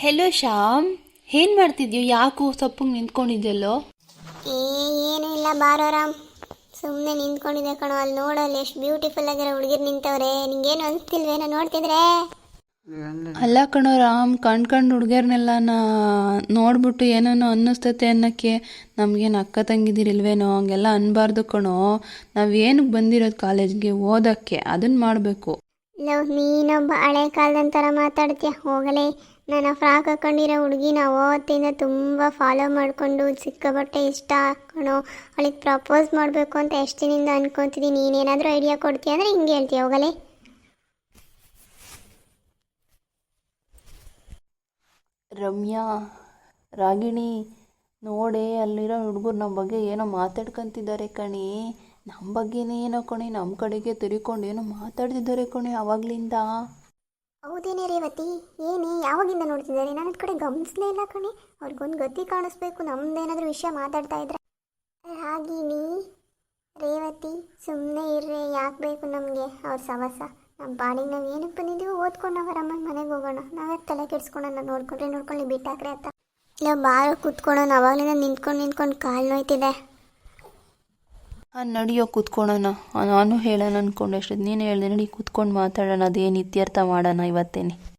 Hello Shyam ಏನ್ ಮಾಡ್ತಿದ್ಯೋ? ಯಾಕೋ ಸೊಪ್ಪು ನಿಂತ್ಕೊಂಡಿದ್ಯಲ್ಲೋ? ಏ ಏನೂ ಇಲ್ಲ ಬಾರೋ ರಾಮ್ ಸುಮ್ಮನೆ ನಿಂತ್ಕೊಂಡಿದೆ ಕಣೋ. ಅಲ್ಲಿ ನೋಡಲ್ಲಿ ಎಷ್ಟು ಬ್ಯೂಟಿಫುಲ್ ಆಗಿರೋ ಹುಡುಗಿರು ನಿಂತವ್ರೆ. ನಿಂಗೇನು ಅನಿಸ್ತಿಲ್ವೇನೋ ನೋಡ್ತಿದ್ರೆ? ಅಲ್ಲ ಕಣೋ ರಾಮ್ ಕಣ್ ಕಣ್ ಹುಡುಗಿಯರ್ನೆಲ್ಲ ನಾ ನೋಡ್ಬಿಟ್ಟು ಏನೇನೋ ಅನ್ನಿಸ್ತತೆ ಅನ್ನೋಕ್ಕೆ ನಮಗೇನು ಅಕ್ಕ ತಂಗಿದಿರಿಲ್ವೇನೋ? ಹಂಗೆಲ್ಲ ಅನ್ಬಾರ್ದು ಕಣೋ. ನಾವೇನಕ್ಕೆ ಬಂದಿರೋದು ಕಾಲೇಜ್ಗೆ ಓದಕ್ಕೆ? ಅದನ್ನ ಮಾಡಬೇಕು. ಲವ್ ನೀನೊಬ್ಬ ಹಳೆ ಕಾಲದ ಥರ ಮಾತಾಡ್ತೀಯ? ಹೋಗಲೇ ನಾನು ಫ್ರಾಕ್ ಹಾಕೊಂಡಿರೋ ಹುಡುಗಿನ ಅವತ್ತಿಂದ ತುಂಬ ಫಾಲೋ ಮಾಡಿಕೊಂಡು ಸಿಕ್ಕಾಬಟ್ಟೆ ಇಷ್ಟ ಹಾಕೊಂಡು ಅವಳಿಗೆ ಪ್ರಪೋಸ್ ಮಾಡಬೇಕು ಅಂತ ಎಷ್ಟು ದಿನದಿಂದ ಅನ್ಕೊತಿದ್ದೀನಿ ನೀನೇನಾದರೂ ಐಡಿಯಾ ಕೊಡ್ತೀಯ ಅಂದರೆ ಹಿಂಗೆ ಹೇಳ್ತೀಯ, ಹೋಗಲೇ? ರಮ್ಯಾ, ರಾಗಿಣಿ, ನೋಡೆ, ಅಲ್ಲಿರೋ ಹುಡುಗರು ನಮ್ಮ ಬಗ್ಗೆ ಏನೋ ಮಾತಾಡ್ಕೊತಿದ್ದಾರೆ ಕಣಿ. ನಮ್ಮ ಬಗ್ಗೆನೇ ಏನೋ ಕಣಿ ನಮ್ಮ ಕಡೆಗೆ ತಿರ್ಕೊಂಡು ಏನೋ ಮಾತಾಡ್ತಿದ್ದಾರೆ ಕಣಿ ಆವಾಗ್ಲಿಂದ ಹೌದೇನೇ ರೇವತಿ ಏನೇ, ಯಾವಾಗಿಂದ ನೋಡ್ತಿದ್ದಾರೆ? ನಾನು ಅದ್ ಕಡೆ ಗಮನಿಸ್ಲೇ ಇಲ್ಲ ಕಣೆ. ಅವ್ರಿಗೊಂದು ಗತಿ ಕಾಣಿಸ್ಬೇಕು, ನಮ್ದೇನಾದರೂ ವಿಷಯ ಮಾತಾಡ್ತಾ ಇದ್ರೆ. ರಾಗಿಣಿ ರೇವತಿ ಸುಮ್ಮನೆ ಇರ್ರೆ, ಯಾಕೆ ಬೇಕು ನಮಗೆ? ಅವ್ರ ಸವಸ. ನಮ್ಮ ಪಾಡಿಗೆ ನಾವು ಏನಕ್ಕೆ ಬಂದಿದ್ದೀವೋ, ಓದ್ಕೊಂಡು ನಾವು ಆರಾಮಾಗಿ ಮನೆಗೆ ಹೋಗೋಣ. ನಾವೇ ತಲೆ ನಾನು ನೋಡ್ಕೊಂಡ್ರೆ ನೋಡ್ಕೊಳ್ಳಿ ಬಿಟ್ಟಾಕ್ರೆ ಅಂತ. ಇಲ್ಲ ಬಾರ ಕೂತ್ಕೊಳ್ಳೋಣ ಅವಾಗಲಿಂದ ನಿಂತ್ಕೊಂಡು ನಿಂತ್ಕೊಂಡು ಕಾಲು ನೋಯ್ತಿದೆ. ನಡಿಯೋ ಕೂತ್ಕೊಳ್ಳೋಣ ನಾನು ಹೇಳೋಣ ಅಂದ್ಕೊಂಡು ಎಷ್ಟೊತ್ತು ನೀನು ಹೇಳಿದೆ ನಡಿ ಕೂತ್ಕೊಂಡು ಮಾತಾಡೋಣ. ಅದೇನು ಇತ್ಯರ್ಥ ಮಾಡೋಣ ಇವತ್ತೇನೆ.